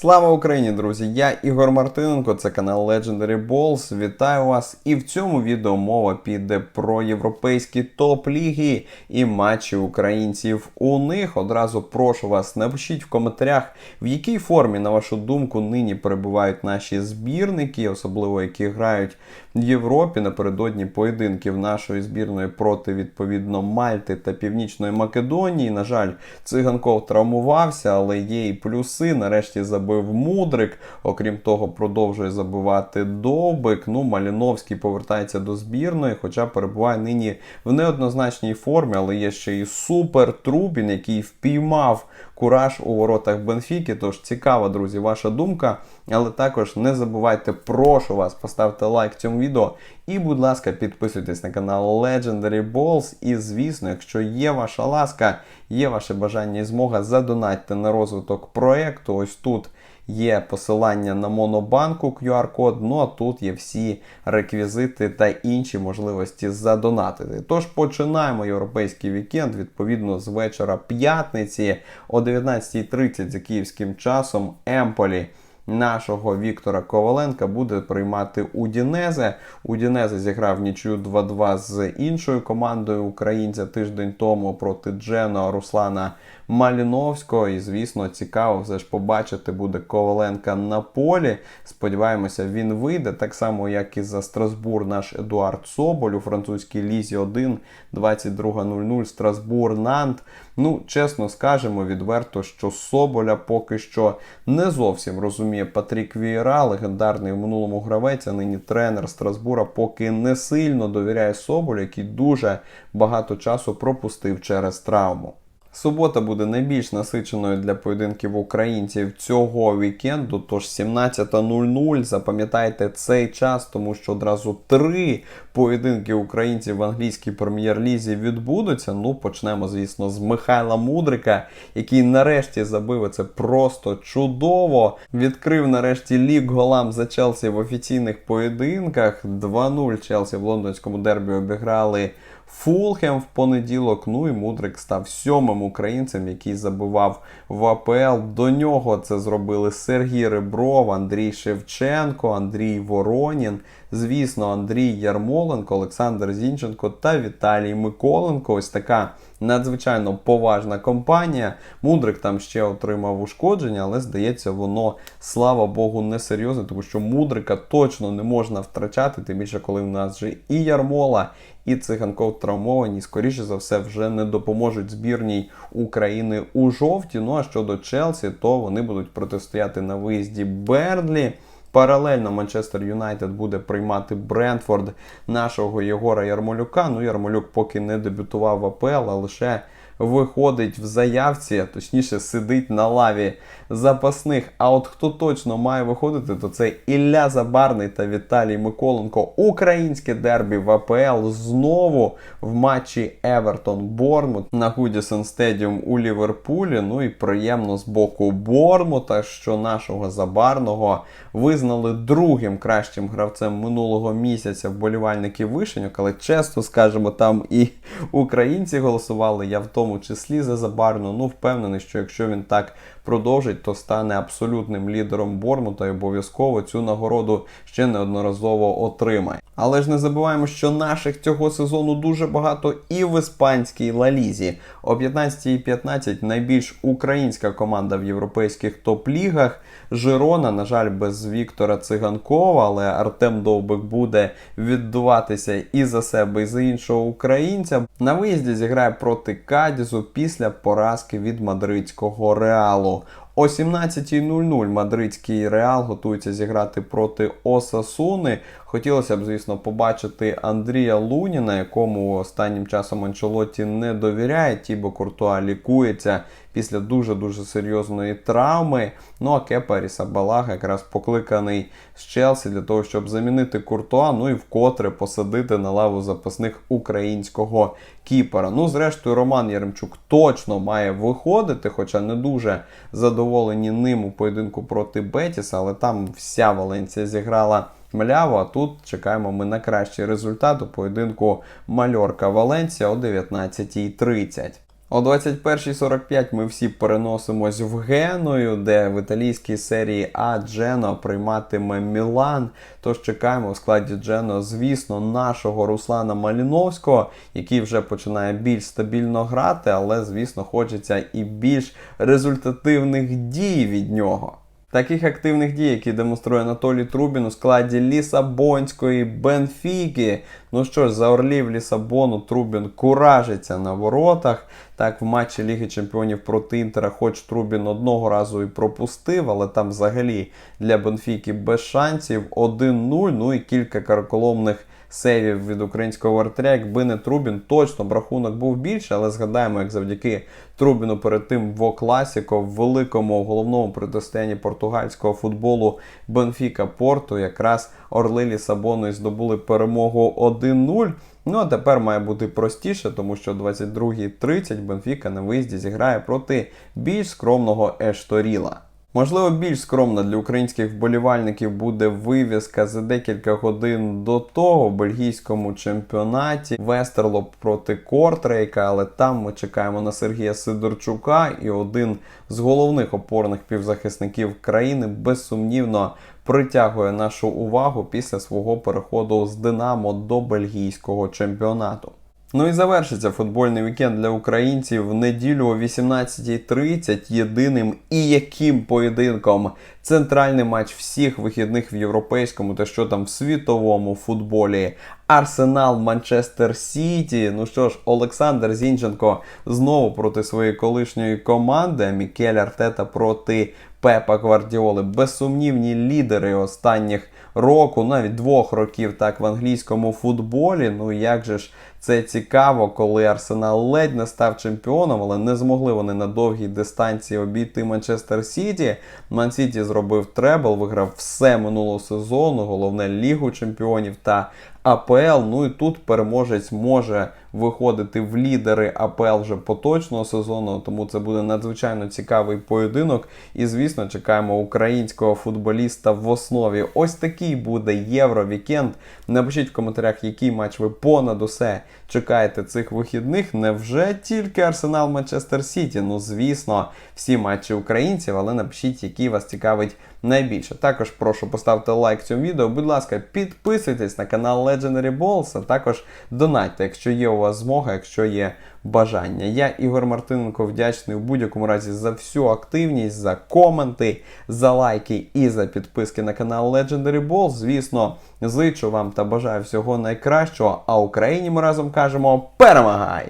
Слава Україні, друзі! Я Ігор Мартиненко, це канал Legendary Balls. Вітаю вас! І в цьому відео мова піде про європейські топ-ліги і матчі українців у них. Одразу прошу вас, напишіть в коментарях, в якій формі, на вашу думку, нині перебувають наші збірники, особливо які грають в Європі напередодні поєдинків нашої збірної проти відповідно Мальти та Північної Македонії. На жаль, циганков травмувався, але є і плюси. Нарешті забив Мудрик. Окрім того, продовжує забивати Добик. Ну, Маліновський повертається до збірної, хоча перебуває нині в неоднозначній формі, але є ще і супер Трубін, який впіймав кураж у воротах Бенфіки. Тож цікава, друзі, ваша думка. Але також не забувайте, прошу вас, поставте лайк цьому відео. І, будь ласка, підписуйтесь на канал Legendary Balls. І, звісно, якщо є ваша ласка, є ваше бажання і змога, задонатьте на розвиток проекту. Ось тут є посилання на монобанку QR-код. Ну а тут є всі реквізити та інші можливості задонатити. Тож починаємо європейський вікенд відповідно з вечора п'ятниці о 19.30 за київським часом Емполі. Нашого Віктора Коваленка буде приймати Удінезе. Удінезе зіграв нічию 2-2 з іншою командою українця тиждень тому проти Джено Руслана Маліновського. І, звісно, цікаво все ж побачити буде Коваленка на полі. Сподіваємося, він вийде. Так само, як і за Страсбур, наш Едуард Соболь у французькій лізі 1, 22.00 Страсбур Нант. Ну, чесно скажемо відверто, що Соболя поки що не зовсім розуміє Патрік Вієра, легендарний в минулому гравець, а нині тренер Страсбура, поки не сильно довіряє Соболю, який дуже багато часу пропустив через травму. Субота буде найбільш насиченою для поєдинків українців цього вікенду. Тож 17.00. Запам'ятайте цей час, тому що одразу три поєдинки українців в англійській прем'єр-лізі відбудуться. Ну, почнемо, звісно, з Михайла Мудрика, який нарешті забив це просто чудово. Відкрив нарешті лік голам за Челсі в офіційних поєдинках. 2-0 Челсі в лондонському дербі обіграли. Фулхем в понеділок. Ну і Мудрик став сьомим українцем, який забивав в АПЛ. До нього це зробили Сергій Ребров, Андрій Шевченко, Андрій Воронін. Звісно, Андрій Ярмоленко, Олександр Зінченко та Віталій Миколенко. Ось така надзвичайно поважна компанія. Мудрик там ще отримав ушкодження, але здається, воно, слава Богу, не серйозне, тому що Мудрика точно не можна втрачати, тим більше, коли в нас вже і Ярмола, і циганков травмовані, скоріше за все, вже не допоможуть збірній України у жовті. Ну а щодо Челсі, то вони будуть протистояти на виїзді Бернлі. Паралельно Манчестер Юнайтед буде приймати Брентфорд нашого Єгора Ярмолюка. Ну, Ярмолюк поки не дебютував в АПЛ, а лише виходить в заявці, точніше, сидить на лаві запасних. А от хто точно має виходити, то це Ілля Забарний та Віталій Миколенко. Українське дербі в АПЛ знову в матчі Евертон Бормут на Гудісон Стедіум у Ліверпулі. Ну і приємно з боку Бормута, що нашого забарного визнали другим кращим гравцем минулого місяця вболівальники Вишеньок, але чесно скажемо, там і українці голосували. Я в тому числі за забарно. Ну, впевнений, що якщо він так продовжить, то стане абсолютним лідером Бормута і обов'язково цю нагороду ще неодноразово отримає. Але ж не забуваємо, що наших цього сезону дуже багато і в іспанській лалізі. О 15.15 найбільш українська команда в європейських топ-лігах. Жирона, на жаль, без Віктора Циганкова, але Артем Довбик буде віддуватися і за себе, і за іншого українця. На виїзді зіграє проти Кадізу після поразки від мадридського реалу. О 17.00 мадридський реал готується зіграти проти Осасуни. Хотілося б, звісно, побачити Андрія Луніна, якому останнім часом Анчелоті не довіряє. Тібо Куртуа лікується після дуже-дуже серйозної травми. Ну а Кепа Рісабалага якраз покликаний з Челсі для того, щоб замінити Куртуа, ну і вкотре посадити на лаву запасних українського кіпера. Ну, зрештою, Роман Яремчук точно має виходити, хоча не дуже задоволені ним у поєдинку проти Бетіса, але там вся Валенція зіграла. Мляво, а тут чекаємо ми на кращий результат у поєдинку Мальорка Валенція о 19.30. О 21.45 ми всі переносимось в Геную, де в італійській серії А Джено прийматиме Мілан. Тож чекаємо у складі Джено, звісно, нашого Руслана Маліновського, який вже починає більш стабільно грати, але, звісно, хочеться і більш результативних дій від нього. Таких активних дій, які демонструє Анатолій Трубін у складі Лісабонської Бенфіки. Ну що ж, за орлів Лісабону Трубін куражиться на воротах. Так, в матчі Ліги Чемпіонів проти Інтера, хоч Трубін одного разу і пропустив, але там взагалі для Бенфіки без шансів 1-0, ну і кілька карколомних сейвів від українського вратаря. Якби не Трубін, точно б рахунок був більше, але згадаємо, як завдяки Трубіну перед тим в Класіко в великому головному протистоянні португальського футболу Бенфіка Порту якраз Орли Лісабону і здобули перемогу 1-0. Ну а тепер має бути простіше, тому що 22.30 Бенфіка на виїзді зіграє проти більш скромного Ешторіла. Можливо, більш скромна для українських вболівальників буде вивіска за декілька годин до того в бельгійському чемпіонаті Вестерло проти Кортрейка, але там ми чекаємо на Сергія Сидорчука, і один з головних опорних півзахисників країни безсумнівно притягує нашу увагу після свого переходу з Динамо до бельгійського чемпіонату. Ну і завершиться футбольний вікенд для українців в неділю о 18.30 єдиним і яким поєдинком. Центральний матч всіх вихідних в європейському та що там в світовому футболі. Арсенал Манчестер Сіті. Ну що ж, Олександр Зінченко знову проти своєї колишньої команди. Мікель Артета проти Пепа Гвардіоли. Безсумнівні лідери останніх року, навіть двох років так в англійському футболі. Ну як же ж це цікаво, коли Арсенал ледь не став чемпіоном, але не змогли вони на довгій дистанції обійти Манчестер Сіті. Ман Сіті зробив требл, виграв все минулого сезону, головне Лігу чемпіонів та АПЛ. Ну і тут переможець може виходити в лідери АПЛ вже поточного сезону, тому це буде надзвичайно цікавий поєдинок. І, звісно, чекаємо українського футболіста в основі. Ось такий буде Євровікенд. Напишіть в коментарях, який матч ви понад усе чекаєте цих вихідних. Невже тільки Арсенал Манчестер Сіті? Ну, звісно, всі матчі українців, але напишіть, який вас цікавить найбільше. Також прошу поставити лайк цьому відео. Будь ласка, підписуйтесь на канал Legendary Balls, а також донатьте, якщо є у вас змога, якщо є бажання. Я, Ігор Мартиненко, вдячний в будь-якому разі за всю активність, за коменти, за лайки і за підписки на канал Legendary Ball. Звісно, зичу вам та бажаю всього найкращого. А Україні ми разом кажемо перемагай!